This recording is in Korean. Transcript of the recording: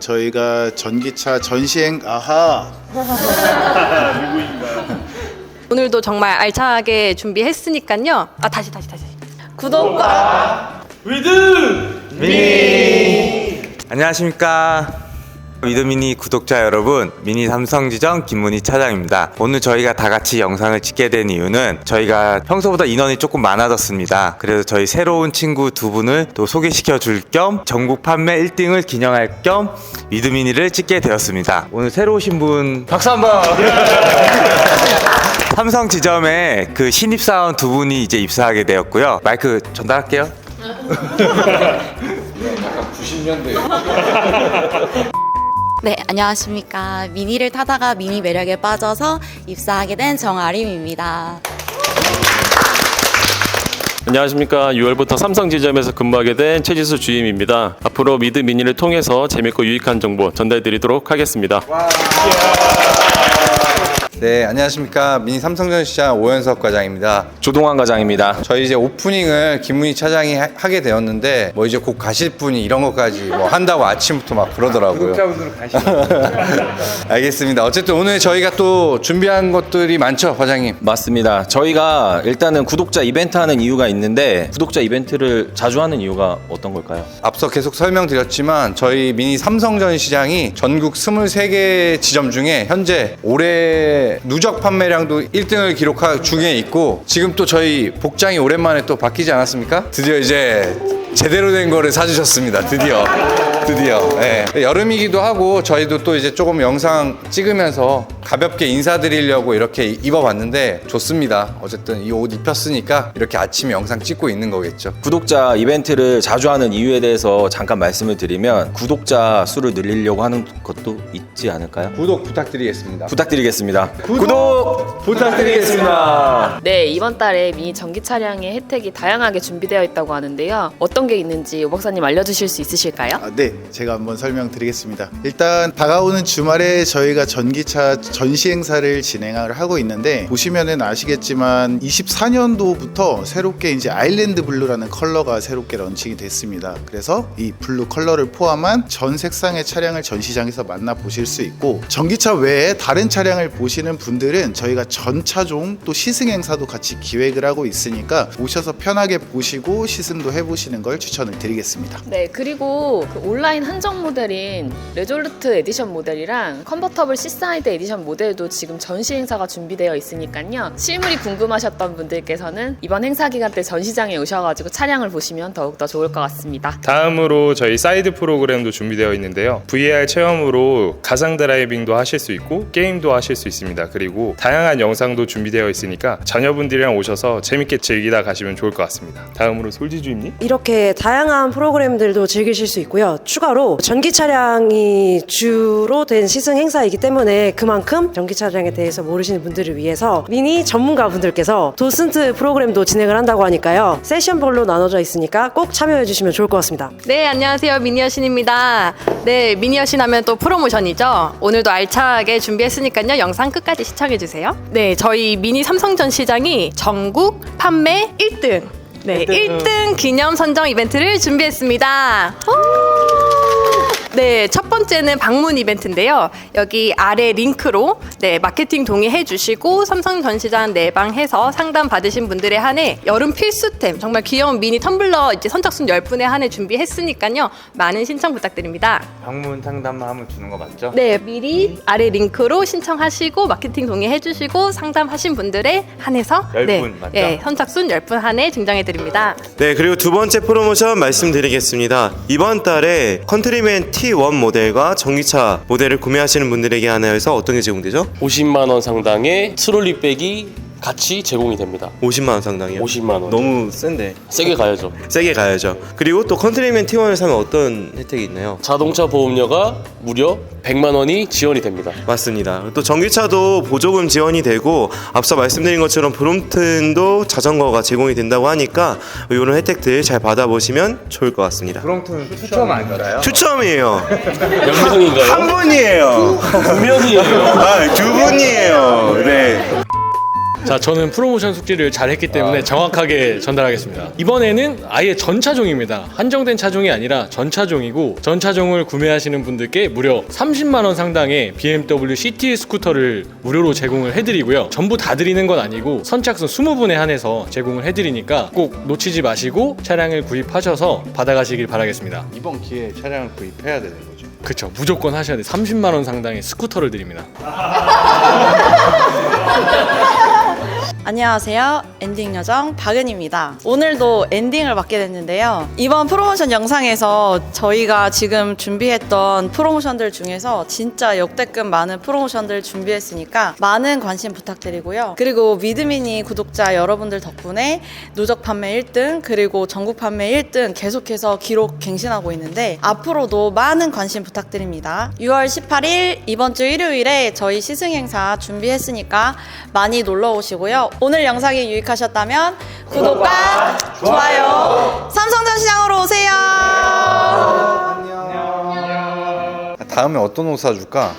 저희가 전기차 전시행 아하 오늘도 정말 알차게 준비했으니까요. 아 다시 다시 다시. 구독과 안녕하십니까. 위드미니 구독자 여러분, 미니 삼성지점 김문희 차장입니다. 오늘 저희가 다 같이 영상을 찍게 된 이유는 저희가 평소보다 인원이 조금 많아졌습니다. 그래서 저희 새로운 친구 두 분을 또 소개시켜 줄 겸 전국 판매 1등을 기념할 겸 위드미니를 찍게 되었습니다. 오늘 새로 오신 분 박수 한번! 삼성 지점에 그 신입사원 두 분이 이제 입사하게 되었고요. 마이크 전달할게요. 네, 안녕하십니까. 미니를 타다가 미니 매력에 빠져서 입사하게 된 정아림입니다. 안녕하십니까. 6월부터 삼성 지점에서 근무하게 된 최지수 주임입니다. 앞으로 미드 미니를 통해서 재밌고 유익한 정보 전달드리도록 하겠습니다. 네, 안녕하십니까. 미니 삼성전 시장 오현석 과장입니다. 조동환 과장입니다. 저희 이제 오프닝을 김문희 차장이 하, 하게 되었는데 뭐 이제 곧 가실 분이 이런 것까지 뭐 한다고 아침부터 막 그러더라고요. 알겠습니다. 어쨌든 오늘 저희가 또 준비한 것들이 많죠, 과장님. 맞습니다. 저희가 일단은 구독자 이벤트 하는 이유가 있는데 구독자 이벤트를 자주 하는 이유가 어떤 걸까요? 앞서 계속 설명드렸지만 저희 미니 삼성전 시장이 전국 23개 지점 중에 현재 올해 누적 판매량도 1등을 기록할 중에 있고 지금 또 저희 복장이 오랜만에 또 바뀌지 않았습니까? 드디어 이제 제대로 된 거를 사주셨습니다. 드디어. 드디어. 예. 여름이기도 하고 저희도 또 이제 조금 영상 찍으면서 가볍게 인사드리려고 이렇게 입어봤는데 좋습니다. 어쨌든 이 옷 입혔으니까 이렇게 아침에 영상 찍고 있는 거겠죠. 구독자 이벤트를 자주 하는 이유에 대해서 잠깐 말씀을 드리면 구독자 수를 늘리려고 하는 것도 있지 않을까요? 구독 부탁드리겠습니다. 부탁드리겠습니다. 구독 부탁드리겠습니다. 네, 이번 달에 미니 전기 차량의 혜택이 다양하게 준비되어 있다고 하는데요. 어떤 게 있는지 오 박사님 알려주실 수 있으실까요? 아, 네. 제가 한번 설명드리겠습니다. 일단 다가오는 주말에 저희가 전기차 전시 행사를 진행을 하고 있는데 보시면은 아시겠지만 24년도부터 새롭게 이제 아일랜드 블루라는 컬러가 새롭게 런칭이 됐습니다. 그래서 이 블루 컬러를 포함한 전 색상의 차량을 전시장에서 만나 보실 수 있고 전기차 외에 다른 차량을 보시는 분들은 저희가 전 차종 또 시승 행사도 같이 기획을 하고 있으니까 오셔서 편하게 보시고 시승도 해보시는 걸 추천을 드리겠습니다. 네, 그리고 그 온라인 한정 모델인 레졸루트 에디션 모델이랑 컨버터블 시사이드 에디션 모델도 지금 전시 행사가 준비되어 있으니까요. 실물이 궁금하셨던 분들께서는 이번 행사 기간 때 전시장에 오셔가지고 차량을 보시면 더욱더 좋을 것 같습니다. 다음으로 저희 사이드 프로그램도 준비되어 있는데요. VR 체험으로 가상 드라이빙도 하실 수 있고 게임도 하실 수 있습니다. 그리고 다양한 영상도 준비되어 있으니까 자녀분들이랑 오셔서 재밌게 즐기다 가시면 좋을 것 같습니다. 다음으로 솔지주임님. 이렇게 다양한 프로그램들도 즐기실 수 있고요. 추가로 전기 차량이 주로 된 시승 행사이기 때문에 그만큼 전기 차량에 대해서 모르시는 분들을 위해서 미니 전문가 분들께서 도슨트 프로그램도 진행을 한다고 하니까요. 세션별로 나눠져 있으니까 꼭 참여해 주시면 좋을 것 같습니다. 네 안녕하세요 미니 여신입니다. 네 미니 여신 하면 또 프로모션이죠. 오늘도 알차게 준비했으니까요 영상 끝까지 시청해 주세요. 네 저희 미니 삼성전 시장이 전국 판매 1등. 네, 1등 기념 선정 이벤트를 준비했습니다. 오! 네, 첫 번째는 방문 이벤트인데요. 여기 아래 링크로 네, 마케팅 동의해 주시고 삼성 전시장 내방해서 상담 받으신 분들에 한해 여름 필수템 정말 귀여운 미니 텀블러 이제 선착순 10분에 한해 준비했으니까요. 많은 신청 부탁드립니다. 방문 상담하면 주는 거 맞죠? 네, 미리 아래 링크로 신청하시고 마케팅 동의해 주시고 상담하신 분들에 한해서 열 네, 분 맞죠? 네, 선착순 10분 한해 증정해 드립니다. 네, 그리고 두 번째 프로모션 말씀드리겠습니다. 이번 달에 컨트리맨 T1 모델과 전기차 모델을 구매하시는 분들에게 하나여서 어떤 게 제공되죠? 50만 원 상당의 트롤리백이 같이 제공이 됩니다. 50만 원 상당이요. 50만 원. 너무 센데. 세게 가야죠. 세게 가야죠. 그리고 또 컨트리맨 T1을 사면 어떤 혜택이 있나요? 자동차 보험료가 무려 100만 원이 지원이 됩니다. 맞습니다. 또 전기차도 보조금 지원이 되고 앞서 말씀드린 것처럼 브롬튼도 자전거가 제공이 된다고 하니까 이런 혜택들 잘 받아보시면 좋을 것 같습니다. 브롱튼 추첨 아닌가요? 추첨이에요. 몇 명인가요? 한 분이에요. 두 명이에요. 아, 두 분이에요. 네. 자, 저는 프로모션 숙지를 잘 했기 때문에 정확하게 전달하겠습니다. 이번에는 아예 전 차종입니다. 한정된 차종이 아니라 전 차종이고 전 차종을 구매하시는 분들께 무려 30만 원 상당의 BMW CT 스쿠터를 무료로 제공을 해드리고요. 전부 다 드리는 건 아니고 선착순 20분에 한해서 제공을 해드리니까 꼭 놓치지 마시고 차량을 구입하셔서 받아가시길 바라겠습니다. 이번 기회에 차량을 구입해야 되는 거죠. 그쵸 무조건 하셔야 돼 30만 원 상당의 스쿠터를 드립니다 안녕하세요. 엔딩 요정 박은입니다. 오늘도 엔딩을 맡게 됐는데요. 이번 프로모션 영상에서 저희가 지금 준비했던 프로모션들 중에서 진짜 역대급 많은 프로모션들 준비했으니까 많은 관심 부탁드리고요. 그리고 미드미니 구독자 여러분들 덕분에 누적 판매 1등 그리고 전국 판매 1등 계속해서 기록 갱신하고 있는데 앞으로도 많은 관심 부탁드립니다. 6월 18일 이번 주 일요일에 저희 시승 행사 준비했으니까 많이 놀러 오시고요. 오늘 영상이 유익하셨다면 구독과 좋아요 삼성전 시장으로 오세요. 다음에 어떤 옷 사줄까?